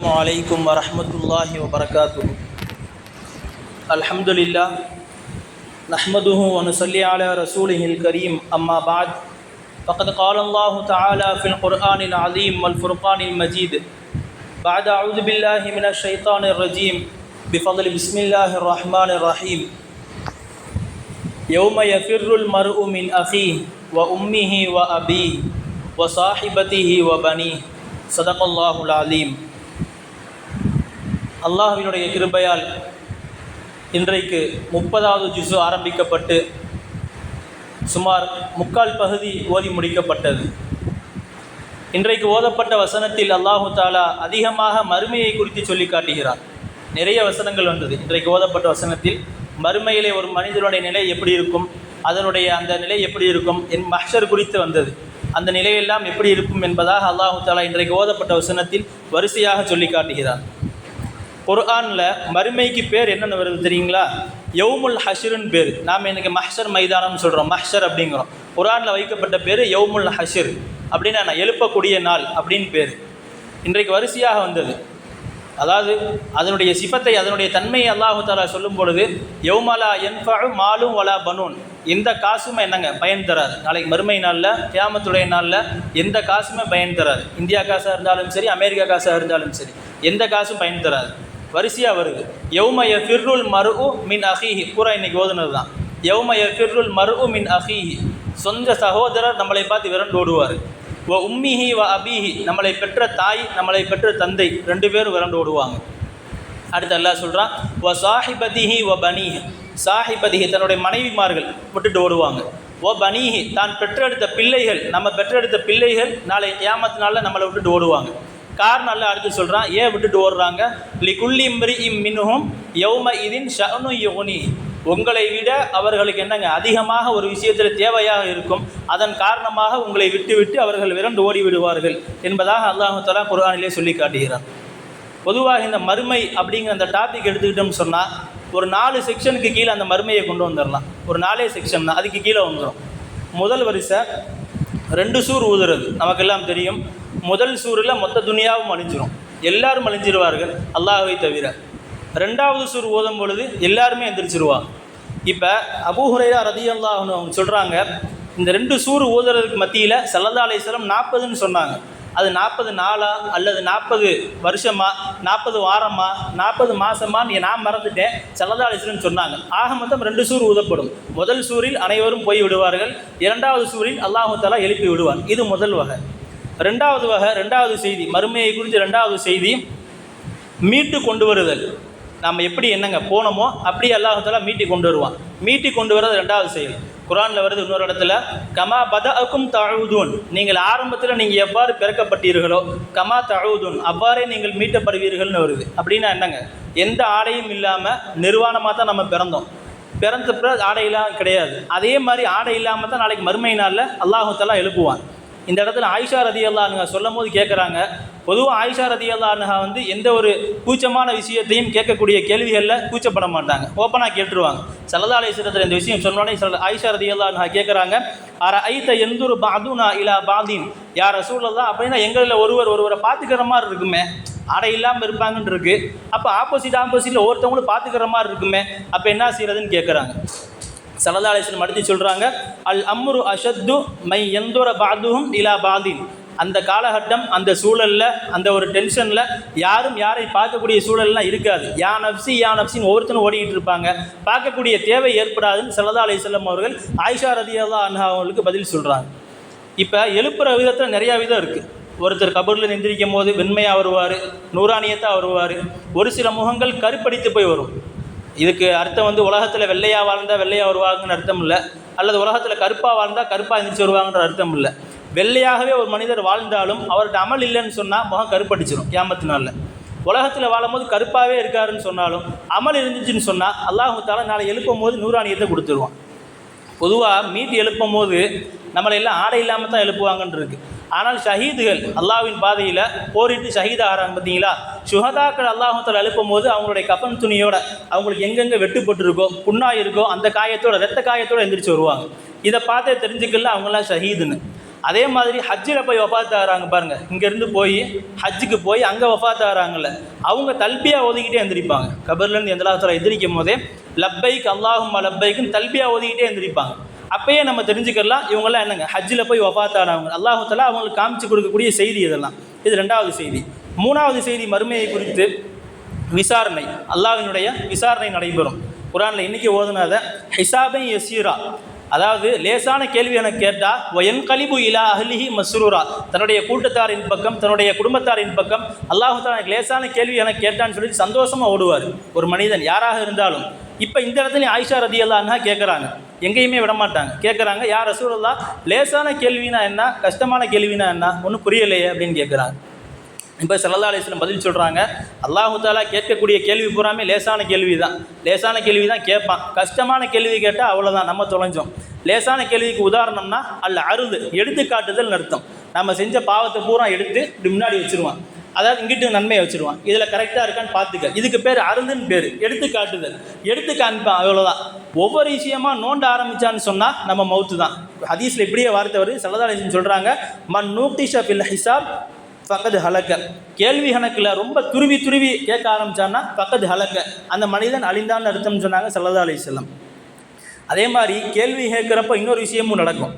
السلام عليكم ورحمة الله وبركاته الحمد لله نحمده ونصلي على رسوله الكريم أما بعد فقد قال الله تعالى في القرآن العظيم والفرقان المجيد بعد أعوذ بالله من الشيطان الرجيم بفضل بسم الله الرحمن الرحيم يوم يفر المرء من أخيه وأمه وأبيه وصاحبته وبنيه صدق الله العظيم அல்லாஹ்வினுடைய கிருபையால் இன்றைக்கு முப்பதாவது ஜிசு ஆரம்பிக்கப்பட்டு சுமார் முக்கால் பகுதி ஓதி முடிக்கப்பட்டது. இன்றைக்கு ஓதப்பட்ட வசனத்தில் அல்லாஹு தாலா அதிகமாக மறுமையை குறித்து சொல்லி காட்டுகிறார் நிறைய வசனங்கள் வந்தது. இன்றைக்கு ஓதப்பட்ட வசனத்தில் மறுமையிலே ஒரு மனிதனுடைய நிலை எப்படி இருக்கும் அதனுடைய அந்த நிலை எப்படி இருக்கும் என் மஹர் குறித்து வந்தது. அந்த நிலையெல்லாம் எப்படி இருக்கும் என்பதாக அல்லாஹு தாலா இன்றைக்கு ஓதப்பட்ட வசனத்தில் வரிசையாக சொல்லி காட்டுகிறார் குர்ஆனில் மறுமைக்கு பேர் என்னென்னு வருது தெரியுங்களா? யவுமுல் ஹஷருன்னு பேர். நாம் எனக்கு மஹ்ஷர் மைதானம்னு சொல்கிறோம் மஹ்ஷர் அப்படிங்கிறோம். குர்ஆனில் வைக்கப்பட்ட பேர் யவுமுல் ஹஷிர். அப்படின்னா நான் எழுப்பக்கூடிய நாள் அப்படின்னு பேர். இன்றைக்கு வரிசையாக வந்தது. அதாவது அதனுடைய சிபத்தை அதனுடைய தன்மையை அல்லாஹு தாலா சொல்லும் பொழுது யவுமலா என்பாலும் மாலும் வலா பனூன். எந்த காசுமே என்னங்க? பயன் தராது. நாளைக்கு மறுமை நாளில் கியாமத்துடைய நாளில் எந்த காசுமே பயன் தராது. இந்தியா காசாக இருந்தாலும் சரி அமெரிக்கா காசாக இருந்தாலும் சரி எந்த காசும் பயன் தராது. வரிசையாக வருது. யௌமய ஃபிர்ருல் மரு மின் அஹீஹி. பூரா இன்னைக்கு ஓதுனது தான் யௌமய ஃபிர்ருல் மரு மின் அஹீஹி. சொந்த சகோதரர் நம்மளை பார்த்து விரண்டு ஓடுவார். வ உம்மிஹி வ அபிஹி. நம்மளை பெற்ற தாய் நம்மளை பெற்ற தந்தை ரெண்டு பேரும் விரண்டு ஓடுவாங்க. அடுத்து எல்லாம் சொல்கிறான் வ சாஹிபதிஹி வ பனீஹி. சாஹிபதிஹி தன்னுடைய மனைவிமார்கள் விட்டுட்டு ஓடுவாங்க. ஓ பனீஹி தான் பெற்றெடுத்த பிள்ளைகள் நம்ம பெற்றெடுத்த பிள்ளைகள் நாளை கியாமத்து நம்மளை விட்டுட்டு ஓடுவாங்க. காரணம் அல்ல அடுத்து சொல்கிறான் ஏன் விட்டுட்டு ஓடுறாங்க? லிகுல்லி இம்ரி இம் மின்ஹும் யௌம இதின் ஷனு யோனி உங்களை விட அவர்களுக்கு என்னங்க? அதிகமாக ஒரு விஷயத்தில் தேவையாக இருக்கும். அதன் காரணமாக உங்களை விட்டு விட்டு அவர்கள் விரண்டு ஓடி விடுவார்கள் என்பதாக அல்லாஹு குரானிலே சொல்லி காட்டுகிறார் பொதுவாக இந்த மறுமை அப்படிங்கிற அந்த டாபிக் எடுத்துக்கிட்டோம்னு சொன்னால் ஒரு நாலு செக்ஷனுக்கு கீழே அந்த மறுமையை கொண்டு வந்துடலாம். ஒரு நாலே செக்ஷன் தான். அதுக்கு கீழே வந்துடும் முதல் வரிசை ரெண்டு சூர் ஊதுறது. நமக்கெல்லாம் தெரியும். முதல் சூரில் மொத்த துணியாவும் அழிஞ்சிரும். எல்லாரும் அழிஞ்சிருவார்கள் அல்லாஹை தவிர. ரெண்டாவது சூர் ஓதும் பொழுது எல்லாருமே எந்திரிச்சிருவா. இப்போ அபூஹுரையா ரதியல்லாஹ்னு அவங்க சொல்கிறாங்க இந்த ரெண்டு சூர் ஓதுறதுக்கு மத்தியில் சல்லதா அலிஸ்லாம் நாற்பதுன்னு சொன்னாங்க. அது நாற்பது நாளா அல்லது நாற்பது வருஷமா நாற்பது வாரமா நாற்பது மாசமா நீ நான் மறந்துட்டேன் சல்லல்லா அலிஸ்லம் சொன்னாங்க. ஆக மொத்தம் ரெண்டு சூர் ஊதப்படும் முதல் சூரில் அனைவரும் போய் விடுவார்கள் இரண்டாவது சூரில் அல்லாஹு தாலா எழுப்பி விடுவார். இது முதல் வகை. ரெண்டாவது வகை ரெண்டாவது செய்தி மறுமையை குறித்து ரெண்டாவது செய்தி மீட்டு கொண்டு வருதல். நம்ம எப்படி என்னங்க போனோமோ அப்படியே அல்லாஹால மீட்டி கொண்டு வருவான். மீட்டி கொண்டு வர்றது ரெண்டாவது செயல். குரானில் வருது இன்னொரு இடத்துல கமா பதஅக்கும் தழுதுன் நீங்கள் ஆரம்பத்தில் நீங்கள் எவ்வாறு பிறக்கப்பட்டீர்களோ கமா தழுதுன் அவ்வாறே நீங்கள் மீட்டப்படுவீர்கள்னு வருது. அப்படின்னா என்னங்க? எந்த ஆடையும் இல்லாமல் நிர்வாணமாக தான் நம்ம பிறந்தோம். பிறந்த பிறகு ஆடையெல்லாம் கிடையாது. அதே மாதிரி ஆடை இல்லாமல் தான் நாளைக்கு மறுமை நாளில் அல்லாஹாலா எழுப்புவான். இந்த இடத்துல ஆயிஷா ரதி அல்லானுங்க சொல்லும் போது கேட்குறாங்க பொதுவாக ஆயிஷா ரதி அல்லானுகா வந்து எந்த ஒரு கூச்சமான விஷயத்தையும் கேட்கக்கூடிய கேள்விகளில் கூச்சப்பட மாட்டாங்க. ஓப்பனாக கேட்டுருவாங்க. சல்லதா அலிஸ்லத்தில் இந்த விஷயம் சொன்னோடனே சொல்ல ஆயிஷா ரதி அல்லானுகா கேட்குறாங்க அர ஐத்த எந்தூர் பாதுனா இலா பாதீன்? யார் ரசூலல்லா அப்படின்னா எங்களில் ஒருவர் ஒருவரை பார்த்துக்கிற மாதிரி இருக்குமே. அடை இல்லாமல் இருப்பாங்கன்னு இருக்கு. அப்போ ஆப்போசிட் ஆப்போசிட்டில் ஒவ்வொருத்தவங்களும் பார்த்துக்கிற மாதிரி இருக்குமே. அப்போ என்ன செய்யறதுன்னு கேட்குறாங்க சலதாலேசன் அடுத்து சொல்கிறாங்க அல் அம்ரு அஷத்து மை எந்தோர பாதுகும் இலா பாதின். அந்த காலகட்டம் அந்த சூழலில் அந்த ஒரு டென்ஷனில் யாரும் யாரை பார்க்கக்கூடிய சூழல்லாம் இருக்காது. யா நப்சி யா நப்சின்னு ஒவ்வொருத்தரும் ஓடிக்கிட்டு இருப்பாங்க. பார்க்கக்கூடிய தேவை ஏற்படாதுன்னு சல்லதா அலிசல்லம் அவர்கள் ஆயிஷா ரதியல்லா அன்ஹா அவங்களுக்கு பதில் சொல்கிறாங்க இப்போ எழுப்புற விதத்தில் நிறையா விதம் இருக்குது ஒருத்தர் கபூரில் நிந்திரிக்கும் போது வெண்மையாக வருவார் நூறானியத்தாக வருவார். ஒரு சில முகங்கள் கருப்படித்து போய் வரும். இதுக்கு அர்த்தம் வந்து உலகத்தில் வெள்ளையாக வாழ்ந்தால் வெள்ளையாக வருவாங்கன்னு அர்த்தம் இல்லை. அல்லது உலகத்தில் கருப்பாக வாழ்ந்தால் கருப்பாக எந்திரிச்சு வருவாங்கன்ற அர்த்தம் இல்லை. வெள்ளையாகவே ஒரு மனிதர் வாழ்ந்தாலும் அவர்கிட்ட அமல் இல்லைன்னு சொன்னால் முகம் கருப்படிச்சிடும் கேமத்து நாளில். உலகத்தில் வாழும்போது கருப்பாகவே இருக்காருன்னு சொன்னாலும் அமல் இருந்துச்சுன்னு சொன்னால் அல்லாஹு நாளை எழுப்பும் போது நூறாணியத்தை கொடுத்துருவான். பொதுவாக மீட்டு எழுப்பும் போது நம்மளை எல்லாம் ஆடை இல்லாமல் தான் எழுப்புவாங்கன்னு இருக்குது ஆனால் ஷஹீதுகள் அல்லாஹ்வின் பாதையில் போரிட்டு ஷஹீத் ஆகிறாங்க பார்த்தீங்களா? சுஹதாக்கள் அல்லாஹத்தில் அழுப்பும் போது அவங்களுடைய கப்பன் துணியோட அவங்களுக்கு எங்கெங்கே வெட்டுப்பட்டுருக்கோ புண்ணாய் இருக்கோ அந்த காயத்தோட ரத்த காயத்தோட எந்திரிச்சு வருவாங்க. இதை பார்த்தே தெரிஞ்சுக்கல அவங்களாம் ஷஹீதுன்னு. அதே மாதிரி ஹஜ்ஜில் போய் ஒஃபாத்து ஆகிறாங்க பாருங்க. இங்கேருந்து போய் ஹஜ்ஜுக்கு போய் அங்கே ஒஃபாத்து ஆகிறாங்கல்ல அவங்க தல்பியாக ஒதுக்கிட்டே எந்திரிப்பாங்க. கபர்லேருந்து எந்த லாத்தில் எந்திரிக்கும் போதே லப்பைக்கு அல்லாஹும் லப்பைக்குன்னு தல்பியாக ஒதுக்கிட்டே எந்திரிப்பாங்க. அப்பயே நம்ம தெரிஞ்சுக்கலாம் இவங்கெல்லாம் என்னங்க? ஹஜ்ஜில் போய் வஃபாத் ஆனவங்க அல்லாஹு அவங்களுக்கு காமிச்சு கொடுக்கக்கூடிய செய்தி இதெல்லாம். இது ரெண்டாவது செய்தி. மூணாவது செய்தி மறுமையை குறித்து விசாரணை. அல்லாவினுடைய விசாரணை நடைபெறும். குரானில் இன்னைக்கு ஓதுனாத ஹிசாபை யசீரா. அதாவது லேசான கேள்வி எனக்கு கேட்டால் ஒயன் கலிபு இலா அஹ்லிஹி மஸ்ரூரா. தன்னுடைய கூட்டத்தாரின் பக்கம் தன்னுடைய குடும்பத்தாரின் பக்கம் அல்லாஹு தஆலா எனக்கு லேசான கேள்வி என கேட்டான்னு சொல்லி சந்தோஷமாக ஓடுவார். ஒரு மனிதன் யாராக இருந்தாலும். இப்போ இந்த இடத்துல ஆயிஷா ரதி அல்லான்னா கேட்குறாங்க எங்கேயுமே விட மாட்டாங்க. கேட்குறாங்க யார் ரசூலுல்லா லேசான கேள்வினா என்ன? கஷ்டமான கேள்வினா என்ன? ஒன்றும் புரியலையே அப்படின்னு கேட்குறாங்க இப்போ சல்லா அலிஸ்லம் பதில் சொல்கிறாங்க அல்லாஹு தாலா கேட்கக்கூடிய கேள்வி பூராமே லேசான கேள்வி தான் லேசான கேள்வி தான் கேட்பான். கஷ்டமான கேள்வி கேட்டால் அவ்வளோதான் நம்ம தொலைஞ்சோம். லேசான கேள்விக்கு உதாரணம்னா அல்ல அருது எடுத்துக்காட்டுதல் அர்த்தம். நம்ம செஞ்ச பாவத்தை பூரா எடுத்து இப்படி முன்னாடி வச்சிருவான். அதாவது இங்கிட்டு நன்மையை வச்சிருவான். இதில் கரெக்டாக இருக்கான்னு பார்த்துக்க. இதுக்கு பேர் அருந்துன்னு பேர். எடுத்து காட்டுதல் எடுத்து காண்பான் அவ்வளோதான் ஒவ்வொரு விஷயமா நோண்ட ஆரம்பிச்சான்னு சொன்னால் நம்ம மவுத்து தான் ஹதீஸில் இப்படியே வார்த்தை வருது. சல்லதாலேசன் சொல்கிறாங்க மன் நூக்டிஷா பில் ஹிசாப் பக்கத்து ஹலக்க. கேள்வி கணக்கில் ரொம்ப துருவி துருவி கேட்க ஆரம்பிச்சான்னா பக்கத்து ஹலக்க. அந்த மனிதன் அழிந்தான்னு அர்த்தம்னு சொன்னாங்க சல்லதா அலி செல்லம் அதே மாதிரி கேள்வி கேட்குறப்ப இன்னொரு விஷயமும் நடக்கும்.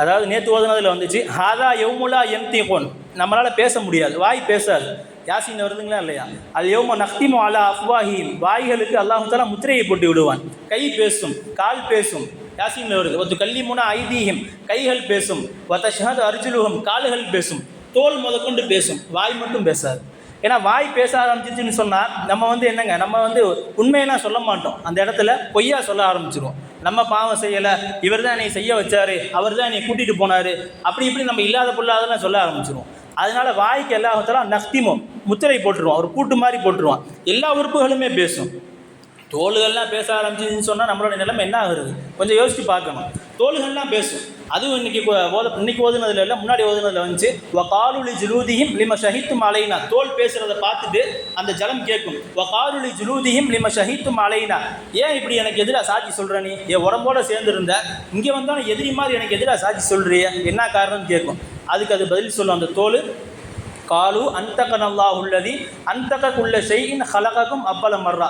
அதாவது நேற்று ஓதுனதில் வந்துச்சு ஹாதா எவ்முலா எம் தீகோன் நம்மளால் பேச முடியாது வாய் பேசாது. யாசின் வருதுங்களா இல்லையா? அது எவ்ம நக்திமோ அலா அஃப்வாஹிம். வாய்களுக்கு அல்லாஹு முத்திரையை போட்டு விடுவான். கை பேசும் கால் பேசும். யாசின்ல வருது ஒத்து கல்லிமுனா ஐதீகம் கைகள் பேசும். ஒத்த ஷஹத் அர்ஜுலுகம் கால்கள் பேசும். தோல் முதற்கொண்டு பேசும். வாய் மட்டும் பேசாது. ஏன்னா வாய் பேச ஆரம்பிச்சிச்சுன்னு சொன்னால் நம்ம வந்து என்னங்க நம்ம வந்து உண்மையெல்லாம் சொல்ல மாட்டோம். அந்த இடத்துல பொய்யா சொல்ல ஆரம்பிச்சிருவோம். நம்ம பாவம் செய்யலை இவர் தான் என்னை செய்ய வச்சார் அவர் தான் என்னை கூட்டிகிட்டு போனார் அப்படி இப்படி நம்ம இல்லாத பொல்லாதெல்லாம் சொல்ல ஆரம்பிச்சிருவோம். அதனால் வாய்க்கு எல்லா நஸ்திமம் முத்திரை போட்டுருவான் ஒரு கூட்டு மாதிரி போட்டுருவான் எல்லா உறுப்புகளுமே பேசும். தோள்கள்லாம் பேச ஆரம்பிச்சுன்னு சொன்னால் நம்மளோட நிலைமை என்ன ஆகுறது? கொஞ்சம் யோசித்து பார்க்கணும். தோள்கள்லாம் பேசும். அதுவும் இன்னைக்கு ஓத இன்னைக்கு ஓதுனதுல இல்லை முன்னாடி ஓதுனதுல வந்துச்சு. ஓ காலுலி ஜுலூதியும் லிம ஷஹித்து மலைனா தோல் பேசுறத பார்த்துட்டு அந்த ஜலம் கேட்கும். ஓ காலுலி ஜுலூதியும் லிம ஷஹித்து மலைனா ஏன் இப்படி எனக்கு எதிராக சாட்சி சொல்கிற நீ? என் உடம்போட சேர்ந்துருந்த. இங்கே வந்தாலும் எதிரி மாதிரி எனக்கு எதிராக சாட்சி சொல்கிறிய என்ன காரணம்னு கேட்கும். அதுக்கு அது பதில் சொல்லும் அந்த தோல் காலு அந்தகன் நல்லா உள்ளதி அந்தக குள்ள செய்யின் ஹலகக்கும் அப்பல மர்ரா.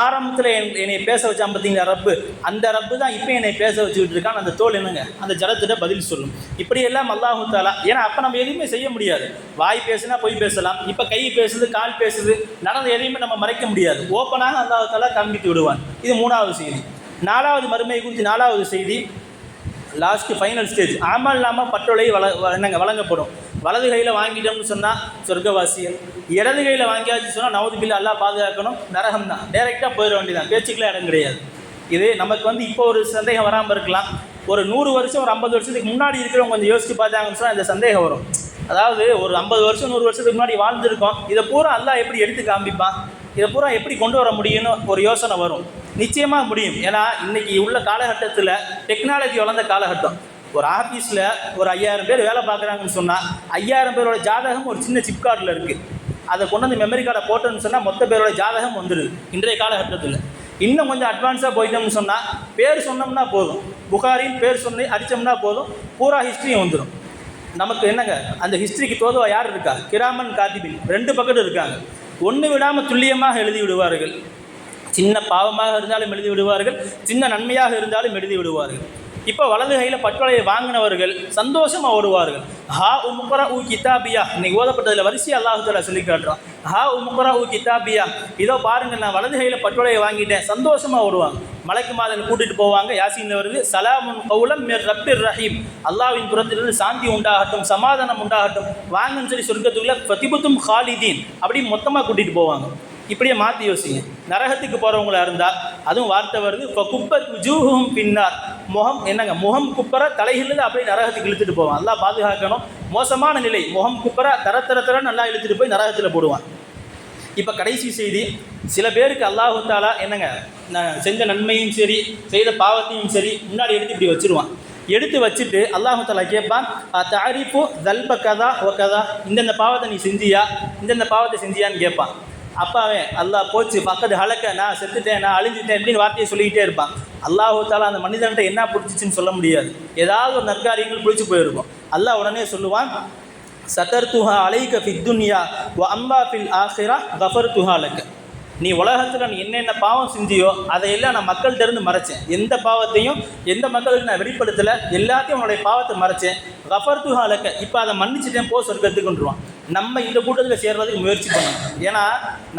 ஆரம்பத்தில் என் என்னை பேச வச்சான் பார்த்தீங்களா ரப்பு? அந்த ரப்பு தான் இப்போ என்னை பேச வச்சுக்கிட்டு இருக்கான். அந்த தோல் என்னங்க? அந்த ஜலத்திட்ட பதில் சொல்லும். இப்படி எல்லாம் அல்லாஹு தாலா ஏன்னா அப்போ நம்ம எதுவுமே செய்ய முடியாது. வாய் பேசுனா பொய் பேசலாம். இப்போ கை பேசுது கால் பேசுது நடந்த எதையுமே நம்ம மறைக்க முடியாது. ஓப்பனாக அல்லாஹு தாலா காண்பித்து விடுவான். இது மூணாவது செய்தி. நாலாவது மறுமை குறித்து நாலாவது செய்தி. லாஸ்ட் ஃபைனல் ஸ்டேஜ் ஆமாம் இல்லாமல் பட்டோலை வள என்னங்க வழங்கப்படும். வலது கையில் வாங்கிட்டோம்னு சொன்னால் சொர்க்கவாசியல் இடது கையில் வாங்கியாச்சு சொன்னால் நவது பில்லு எல்லாம் பாதுகாக்கணும் நரகம் தான் டேரெக்டாக போயிட வேண்டியதான் பேச்சுக்கெல்லாம் இடம் கிடையாது. இது நமக்கு வந்து இப்போ ஒரு சந்தேகம் வராமல் இருக்கலாம். ஒரு நூறு வருஷம் ஒரு ஐம்பது வருஷத்துக்கு முன்னாடி இருக்கிறவங்க கொஞ்சம் யோசிச்சு பார்த்தாங்கன்னு சொன்னால் இந்த சந்தேகம் வரும். அதாவது ஒரு ஐம்பது வருஷம் நூறு வருஷத்துக்கு முன்னாடி வாழ்ந்துருக்கோம். இதை பூரா அல்லா எப்படி எடுத்து காமிப்பான்? இதை பூரா எப்படி கொண்டு வர முடியும்னு ஒரு யோசனை வரும். நிச்சயமாக முடியும். ஏன்னா இன்னைக்கு உள்ள காலகட்டத்தில் டெக்னாலஜி வளர்ந்த காலகட்டம். ஒரு ஆஃபீஸில் ஒரு ஐயாயிரம் பேர் வேலை பார்க்குறாங்கன்னு சொன்னால் ஐயாயிரம் பேரோட ஜாதகம் ஒரு சின்ன சிப் கார்டில் இருக்குது அதை கொண்டு வந்து மெமரி கார்டை போட்டோன்னு சொன்னால் மொத்த பேரோட ஜாதகம் வந்துடுது இன்றைய காலகட்டத்தில். இன்னும் கொஞ்சம் அட்வான்ஸாக போயிட்டோம்னு சொன்னால் பேர் சொன்னோம்னா போதும். புகாரின் பேர் சொன்னி அடித்தோம்னா போதும். பூரா ஹிஸ்ட்ரியும் வந்துடும் நமக்கு என்னங்க? அந்த ஹிஸ்ட்ரிக்கு தோதுவா யார் இருக்கா? கிராமன் காத்திபின் ரெண்டு பக்கத்து இருக்காங்க. ஒன்று விடாமல் துல்லியமாக எழுதி விடுவார்கள். சின்ன பாவமாக இருந்தாலும் எழுதி விடுவார்கள். சின்ன நன்மையாக இருந்தாலும் எழுதி விடுவார்கள். இப்போ வலது கையில் பட்டுவலையை வாங்கினவர்கள் சந்தோஷமாக ஓடுவார்கள். ஹா உமுக்கரா ஊ கிதாபியா. இன்னைக்கு ஓதப்பட்டதில் வரிசை அல்லாஹுத்தாலா சொல்லி காட்டுறான். ஹா உமுக்கரா ஊ கிதாபியா. இதோ பாருங்க நான் வலது கையில் பட்டுவலையை வாங்கிட்டேன். சந்தோஷமாக ஓடுவாங்க. மலைக்கு மாதன் கூட்டிகிட்டு போவாங்க. யாசின் வருது சலாமுன் கவுலம் மிர் ரப்பிர் ரஹீம். அல்லாவின் புறத்திலிருந்து சாந்தி உண்டாகட்டும் சமாதானம் உண்டாகட்டும். வாங்கன்னு சொல்லி சொர்க்கத்துக்குள்ள பிரதிபத்தும் ஹாலிதீன். அப்படி மொத்தமாக கூட்டிகிட்டு போவாங்க. இப்படியே மாற்றி யோசிங்க. நரகத்துக்கு போகிறவங்களா இருந்தால் அதுவும் வார்த்தை வருது இப்போ குப்பை ஜூஹும் பின்னார். முகம் என்னங்க? முகம் குப்பர தலையிலிருந்து அப்படியே நரகத்துக்கு இழுத்துட்டு போவான். நல்லா பாதுகாக்கணும். மோசமான நிலை. முகம் குப்பர தர தர தர நல்லா இழுத்துட்டு போய் நரகத்தில் போடுவான். இப்போ கடைசி செய்தி சில பேருக்கு அல்லாஹு தாலா என்னங்க? நான் செஞ்ச நன்மையும் சரி செய்த பாவத்தையும் சரி முன்னாடி எடுத்து இப்படி வச்சுருவான். எடுத்து வச்சுட்டு அல்லாஹு தாலா கேட்பான் தாரிஃபு தல்ப கதா ஒ கதா. இந்தந்த பாவத்தை நீ செஞ்சியா? இந்தந்த பாவத்தை செஞ்சியான்னு கேட்பான் அப்பாவே அல்லா போச்சு பக்கத்து ஹலக்க நான் செத்துட்டேன் நான் அழிஞ்சிட்டேன் அப்படின்னு வார்த்தையை சொல்லிக்கிட்டே இருப்பான். அல்லாஹு தாலா அந்த மனிதன்கிட்ட என்ன பிடிச்சிச்சின்னு சொல்ல முடியாது. ஏதாவது ஒரு நற்காரியங்கள் பிடிச்சி போயிருக்கும். அல்லாஹ் உடனே சொல்லுவான் சதர்துஹா அலைக ஃபித் துன்யா வ அம்பா ஃபில் ஆஹிரா கஃபர்துஹா அலக்க நீ உலகத்தில் நீ என்னென்ன பாவம் செஞ்சியோ அதையெல்லாம் நான் மக்கள்கிட்ட இருந்து மறைச்சேன். எந்த பாவத்தையும் எந்த மக்களுக்கு நான் வெளிப்படுத்தலை எல்லாத்தையும் உன்னுடைய பாவத்தை மறைச்சேன். கஃபர்துஹா ஹாலக்க இப்போ அதை மன்னிச்சிட்டேன் போ சொர்க்கத்துக்குன்றான் நம்ம இந்த கூட்டத்தில் சேர்றதுக்கு முயற்சி பண்ணணும். ஏன்னா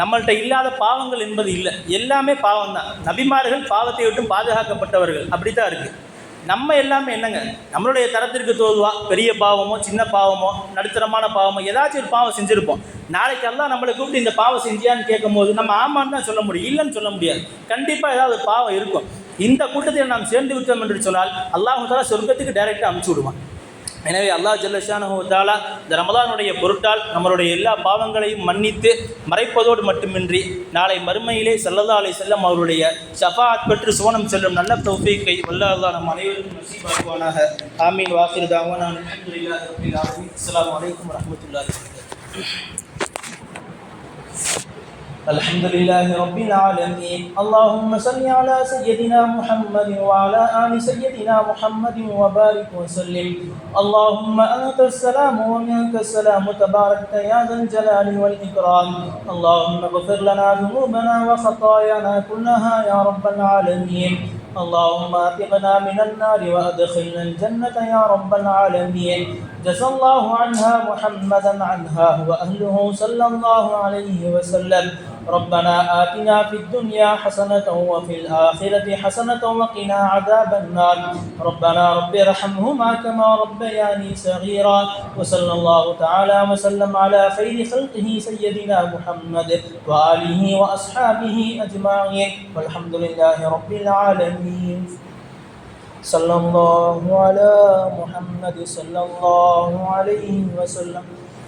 நம்மள்கிட்ட இல்லாத பாவங்கள் என்பது இல்லை. எல்லாமே பாவம் தான் நபிமார்கள் பாவத்தை விட்டும் பாதுகாக்கப்பட்டவர்கள். அப்படி தான் இருக்குது நம்ம எல்லாமே என்னங்க? நம்மளுடைய தரத்திற்கு தோதுவா? பெரிய பாவமோ சின்ன பாவமோ நடுத்தரமான பாவமோ ஏதாச்சும் ஒரு பாவம் செஞ்சுருப்போம். நாளைக்கு எல்லாம் நம்மளை கூப்பிட்டு இந்த பாவம் செஞ்சியான்னு கேட்கும்போது நம்ம ஆமான்னு தான் சொல்ல முடியும். இல்லைன்னு சொல்ல முடியாது. கண்டிப்பாக ஏதாவது பாவம் இருக்கும். இந்த கூட்டத்தில் நாம் சேர்ந்து விட்டோம் என்று சொன்னால் அல்லாஹ் தாலா சொர்க்கத்துக்கு டைரெக்டாக அமுச்சு விடுவான். எனவே அல்லாஹ் ஜல்லஷானுத்தாலா இந்த ரமதானுடைய பொருட்டால் நம்மளுடைய எல்லா பாவங்களையும் மன்னித்து மறைப்பதோடு மட்டுமின்றி நாளை மறுமையிலே ஸல்லல்லாஹு அலை செல்லம் அவருடைய ஷஃபாத் பெற்று சுவனம் செல்லும் நல்ல தௌஃபீக்கை வல்ல நம் அனைவருக்கும் நசீபாக்குவானாக ஆமீன். வாசிருதாவும் நான் அல்ஹம்துலில்லாஹி வலைக்கம் ஆலமீன். الحمد لله رب العالمين. اللهم صل على سيدنا محمد وعلى آل سيدنا محمد وبارك وسلم. اللهم أنت السلام ومنك السلام. تباركت يا ذا الجلال والإكرام. اللهم اغفر لنا ذنوبنا وخطايانا كلها يا رب العالمين. اللهم أطعنا من النار وأدخلنا الجنة يا رب العالمين. جزى الله عنها محمدا عنها وأهله صلى الله عليه وسلم. ربنا آتنا في الدنيا حسنة وفي الآخرة حسنة وقنا عذاب النار. ربنا رب ارحمهما كما ربياني صغيرا. وصلى الله تعالى وسلم على خير خلقه سيدنا محمد وآله وأصحابه أجمعين. والحمد لله رب العالمين. صلى الله على محمد صلى الله عليه وسلم.